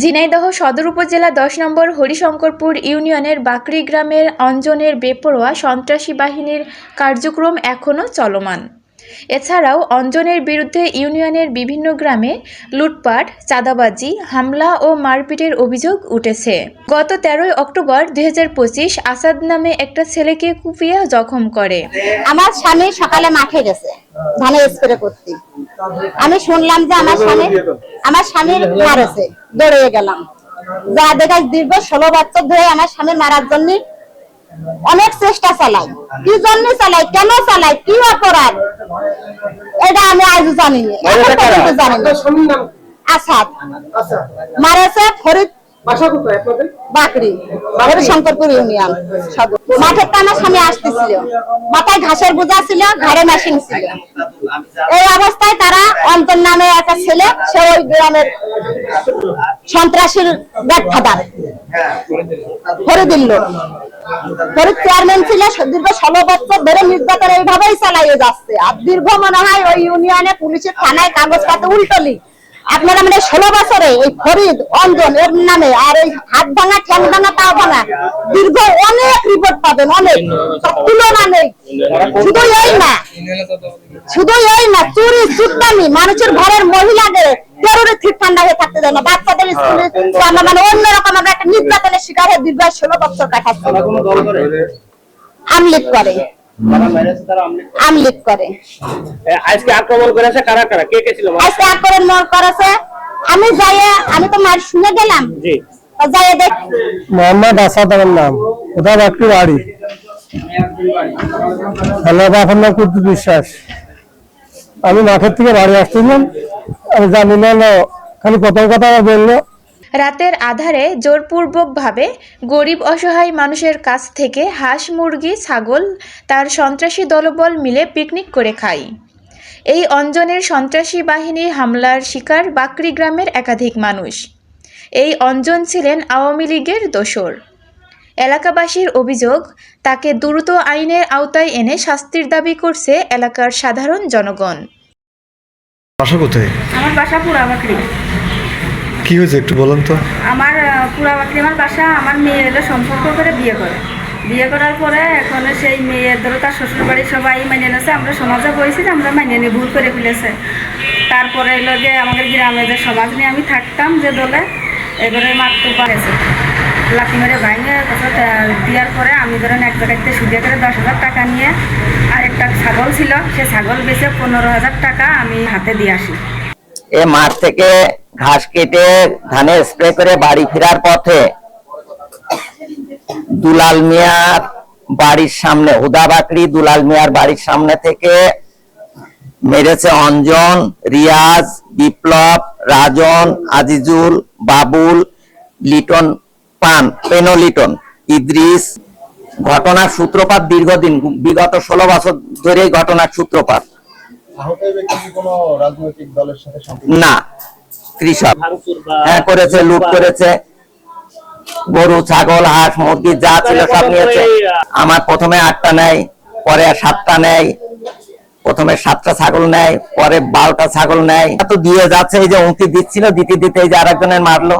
ঝিনাইদহ সদর উপজেলা দশ নম্বর হরিশঙ্করপুর ইউনিয়নের বাকরি গ্রামের অঞ্জনের বেপরোয়া সন্ত্রাসী বাহিনীর কার্যক্রম এখনও চলমান। এছাড়াও অঞ্জনের বিরুদ্ধে ইউনিয়নের বিভিন্ন গ্রামে লুটপাট, চাঁদাবাজি, হামলা ও মারপিটের অভিযোগ উঠেছে। গত তেরোই অক্টোবর দুই হাজার পঁচিশ আসাদ নামে একটা ছেলেকে কুপিয়ে জখম করে। আমার স্বামী সকালে মাঠে গেছে ধানে স্প্রে করতে। আমি শুনলাম যে আমার স্বামী আমার স্বামীর মারেছে দৌড়ে গেলাম। যা দেখা দীর্ঘ ষোলো বছর ধরে আমার স্বামী মারার জন্য অনেক চেষ্টা চালাই কি জন্য চালাই কেন চালাই কি অপরাধ? এটা আমি আজ জানি না। জানি না। আসাদ। আচ্ছা মারেছে ফরিদ বাকরি। হরিশঙ্করপুর ইউনিয়ন। মাঠের তো আমার স্বামী আসতেছিল। মাথায় ঘাসের বোঝা ছিল ঘরে মেশিন ছিল। এই অবস্থায় তারা অন্তর নামে একটা ছেলে, সে ওই গ্রামের সন্ত্রাসীর ব্যাখ্যাদার। ফরিদুল লোক ফরিদ চেয়ারম্যান ছিল, দীর্ঘ ষোলো বছর ধরে নির্যাতন এইভাবেই চালাইয়ে যাচ্ছে। আর দীর্ঘ মনে হয় ওই ইউনিয়নে পুলিশের থানায় কাগজপত্র উল্টলি আপনারা মানে ষোলো বছরে ওই ফরিদ, অঞ্জন, এর নামে আর ওই হাত ভাঙা, ঠ্যাং ভাঙা, পা ভাঙা, দীর্ঘ অনেক রিপোর্ট পাবেন, অনেক। তুলনা নেই। শুধু এই না। শুধু এই না, চুরি চুট্টামি মানুষের ঘরের মহিলাদের তেরোরে ঠিক ঠান্ডা হয়ে থাকতে দেয় না। বাচ্চাদের স্কুলে আমরা মানে অন্যরকম আমরা একটা নির্যাতনের শিকার হয়ে দীর্ঘ ষোলো বছর কাটাচ্ছি। আমলিক করে আমলিক করে। আজকে আক্রমণ করেছে কারা কারা? কে কে ছিল? আজকে এক করেছে। আমি যাই আমি তো মার শুনে গেলাম। জি। তো দেখ মোহাম্মদ আসাদ আমার নাম। কোথাও একটি বাড়ি। হ্যালো বাবার নাম কুদ্দুস বিশ্বাস। আমি মাঠের থেকে বাড়ি আসছিলাম আমি জানি না না, খালি প্রথম কথা আমার বলল। রাতের আধারে জোরপূর্বকভাবে গরিব অসহায় মানুষের কাছ থেকে হাঁস মুরগি ছাগল তার সন্ত্রাসী দলবল মিলে পিকনিক করে খায়। এই অঞ্জনের সন্ত্রাসী বাহিনীর হামলার শিকার বাকরি গ্রামের একাধিক মানুষ। এই অঞ্জন ছিলেন আওয়ামী লীগের দোসর। এলাকাবাসীর অভিযোগ তাকে দ্রুত আইনের আওতায় এনে শাস্তির দাবি করছে এলাকার সাধারণ জনগণ। বাসা কোথায়? আমার বাসা পুরাবাকরি কি হয়েছে একটু বলুন তো? আমার পুরাবাকরি আমার বাসা আমার মেয়েরা সম্পর্ক করে বিয়ে করে। বিয়ে করার পরে এখন সেই মেয়ের ধরো তার শ্বশুর বাড়ির সবাই মেনে নিয়েছে আমরা সমাজে বলেছি যে আমরা মেনে নিয়ে ভুল করে ফেলেছে। তারপরে এলো যে আমাদের গ্রামে যে সমাজ নিয়ে আমি থাকতাম যে দলে এবারে মাত্র পারেছে লাঠি মেরে ভাঙে তারপর দেওয়ার পরে আমি ধরেন এক জায়গাতে সুদে করে দশ হাজার টাকা নিয়ে আর একটা ছাগল ছিল সে ছাগল বেচে পনেরো হাজার টাকা আমি হাতে দিয়ে আসি। এ মাঠ থেকে ঘাস কেটে ধানে স্প্রে করে বাড়ি ফেরার পথে দুলাল মিয়ার বাড়ির সামনে হুদা বাকরি দুলাল মিয়ার বাড়ির সামনে থেকে মেরেছে অঞ্জন রিয়াজ বিপ্লব রাজন আজিজুল বাবুল লিটন পান পেনো লিটন ইদ্রিস। ঘটনার সূত্রপাত দীর্ঘদিন বিগত ষোলো বছর ধরে ঘটনার সূত্রপাত। আহত ব্যক্তি কি রাজনৈতিক দলের সাথে না। কৃষক সব হ্যাঁ করেছে লুট করেছে। গরু ছাগল হাঁস মুরগি যা ছিল সব নিয়েছে। আমার প্রথমে আটটা নেয় পরে আর সাতটা নেয় প্রথমে সাতটা ছাগল নেয় পরে বারোটা ছাগল নেয়। তো দিয়ে যাচ্ছে এই যে উঁকি দিচ্ছিল দিতে দিতে এই যে আরেকজনের মারলো।